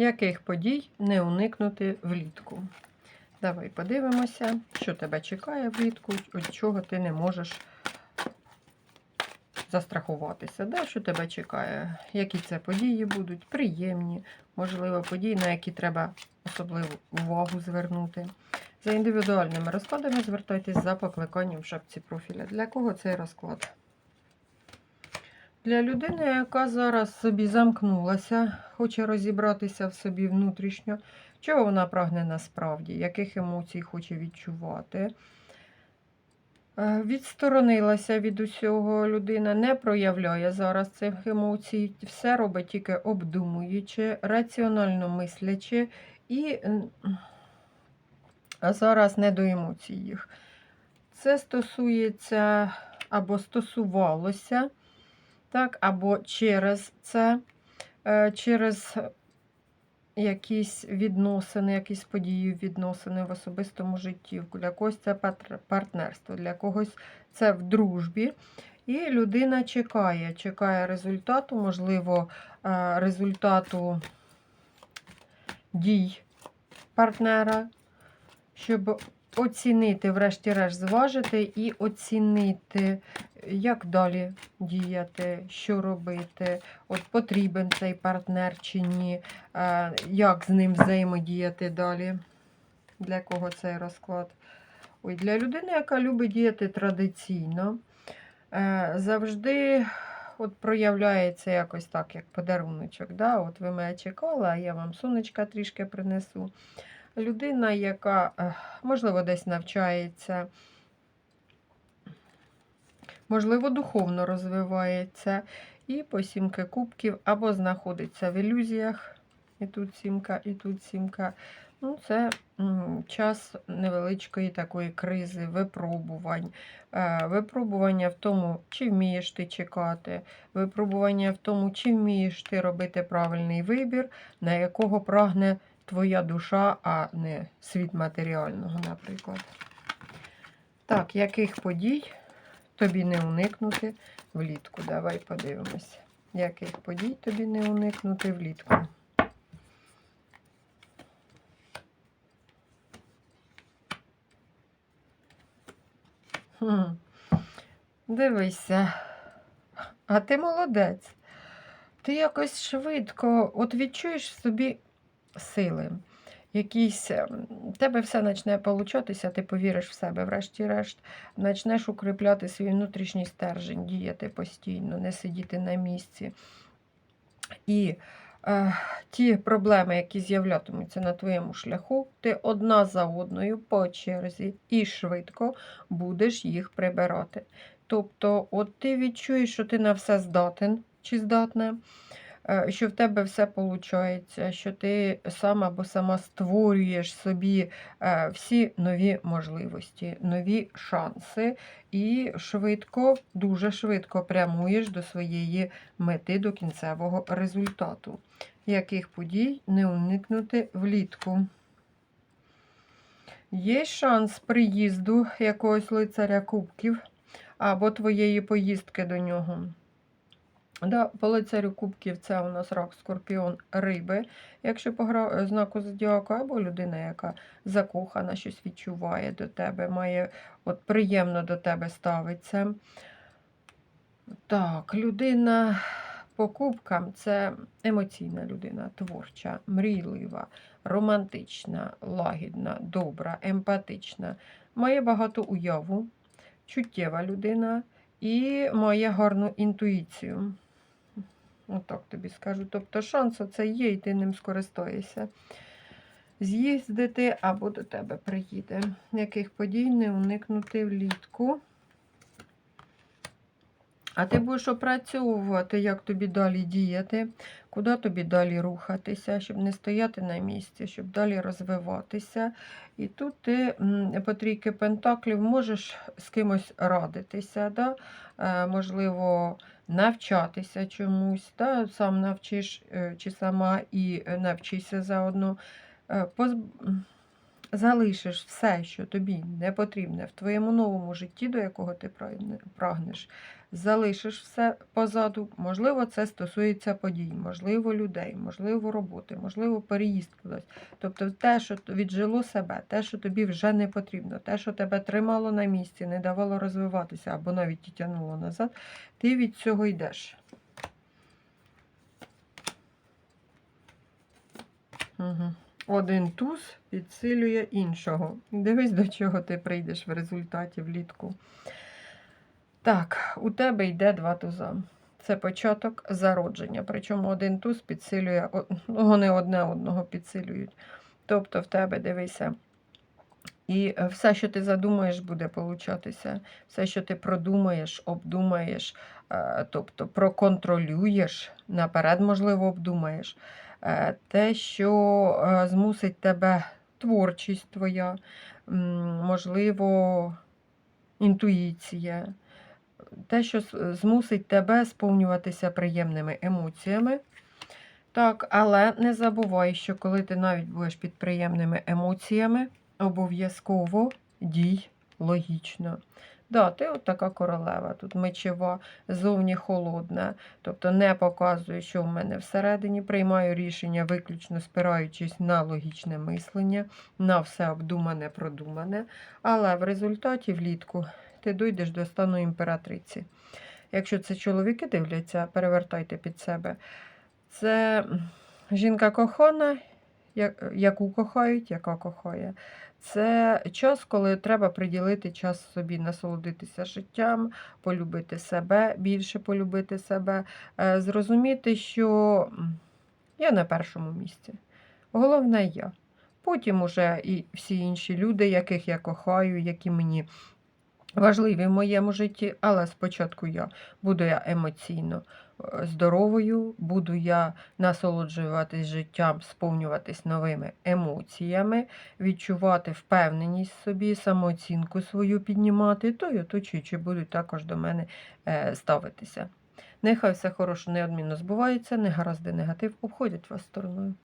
Яких подій не уникнути влітку? Давай подивимося, що тебе чекає влітку, від чого ти не можеш застрахуватися. Да? Що тебе чекає? Які це події будуть? Приємні, можливо, події, на які треба особливу увагу звернути. За індивідуальними розкладами звертайтесь за покликанням в шапці профіля. Для кого цей розклад? Для людини, яка зараз собі замкнулася, хоче розібратися в собі внутрішньо, чого вона прагне насправді, яких емоцій хоче відчувати. Е, Відсторонилася від усього людина, не проявляє зараз цих емоцій, все робить тільки обдумуючи, раціонально мислячи і зараз не до емоцій їх. Це стосується або стосувалося, так, або через це, е, через якісь відносини, якісь події, відносини в особистому житті. Для когось це партнерство, для когось це в дружбі. І людина чекає, чекає результату, можливо, е, результату дій партнера, щоб оцінити, врешті-решт, зважити і оцінити, як далі діяти, що робити, от потрібен цей партнер чи ні, е, як з ним взаємодіяти далі. Для кого цей розклад? Ой, для людини, яка любить діяти традиційно, е, завжди от проявляється якось так, як подаруночок. Да? От ви мене чекали, а я вам сонечка трішки принесу. Людина, яка, е, можливо, десь навчається, можливо, духовно розвивається, і по сімки кубків або знаходиться в ілюзіях. І тут сімка, і тут сімка. Ну, це час невеличкої такої кризи, випробувань. Е, Випробування в тому, чи вмієш ти чекати, випробування в тому, чи вмієш ти робити правильний вибір, на якого прагне твоя душа, а не світ матеріального, наприклад. Так, яких подій тобі не уникнути влітку? Давай подивимося. Яких подій тобі не уникнути влітку? Хм. Дивися. А ти молодець. Ти якось швидко от відчуєш собі сили. Якісь в тебе все почне получатися, ти повіриш в себе, врешті-решт, почнеш укріпляти свій внутрішній стержень, діяти постійно, не сидіти на місці. І е, ті проблеми, які з'являтимуться на твоєму шляху, ти одна за одною по черзі і швидко будеш їх прибирати. Тобто, от ти відчуєш, що ти на все здатен чи здатна, е, що в тебе все виходить, що ти сам або сама створюєш собі е, всі нові можливості, нові шанси, і швидко, дуже швидко прямуєш до своєї мети, до кінцевого результату. Яких подій не уникнути влітку? Є шанс приїзду якогось лицаря кубків або твоєї поїздки до нього. Да, по лицарю кубків це у нас рак, скорпіон, риби, якщо по гра- знаку зодіаку, або людина, яка закохана, щось відчуває до тебе, має от приємно до тебе ставиться. Так, людина по кубкам це емоційна людина, творча, мрійлива, романтична, лагідна, добра, емпатична, має багато уяву, чуттєва людина і має гарну інтуїцію. Отак тобі скажу. Тобто шанс оце є, і ти ним скористаєшся. З'їздити або до тебе приїде. Яких подій не уникнути влітку. А ти будеш опрацьовувати, як тобі далі діяти, куди тобі далі рухатися, щоб не стояти на місці, щоб далі розвиватися. І тут ти по трійки пентаклів можеш з кимось радитися, да? е, можливо, навчатися чомусь, та, сам навчиш е, чи сама і навчися навчишся заодно. Е, поз- м, Залишиш все, що тобі не потрібне в твоєму новому житті, до якого ти прагнеш залишиш все позаду. Можливо, це стосується подій, можливо, людей, можливо, роботи, можливо, переїзд кудись. Тобто те, що віджило себе, те, що тобі вже не потрібно, те, що тебе тримало на місці, не давало розвиватися або навіть тягнуло назад, ти від цього йдеш. Угу. Один туз підсилює іншого. Дивись, до чого ти прийдеш в результаті влітку. Так, у тебе йде два туза. Це початок зародження. Причому один туз підсилює, вони одне одного підсилюють. Тобто в тебе дивися. І все, що ти задумаєш, буде получатися. Все, що ти продумаєш, обдумаєш, е, тобто проконтролюєш, наперед, можливо, обдумаєш. Е, Те, що е, змусить тебе творчість твоя, можливо, інтуїція, те, що змусить тебе сповнюватися приємними емоціями. Так, але не забувай, що коли ти навіть будеш під приємними емоціями, обов'язково дій логічно. Да, ти от така королева, тут мечева, зовні холодна, тобто не показую, що в мене всередині, приймаю рішення, виключно спираючись на логічне мислення, на все обдумане, продумане. Але в результаті влітку ти дійдеш до стану імператриці. Якщо це чоловіки дивляться, перевертайте під себе. Це жінка кохана, яку кохають, яка кохає. Це час, коли треба приділити час собі, насолодитися життям, полюбити себе, більше полюбити себе, е, зрозуміти, що я на першому місці. Головне я. Потім уже і всі інші люди, яких я кохаю, які мені важливі в моєму житті, але спочатку я буду я емоційно здоровою, буду я насолоджуватись життям, сповнюватись новими емоціями, відчувати впевненість собі, самооцінку свою піднімати, то й оточуючі будуть також до мене е, ставитися. Нехай все хороше неодмінно збувається, негаразди негатив обходять вас стороною.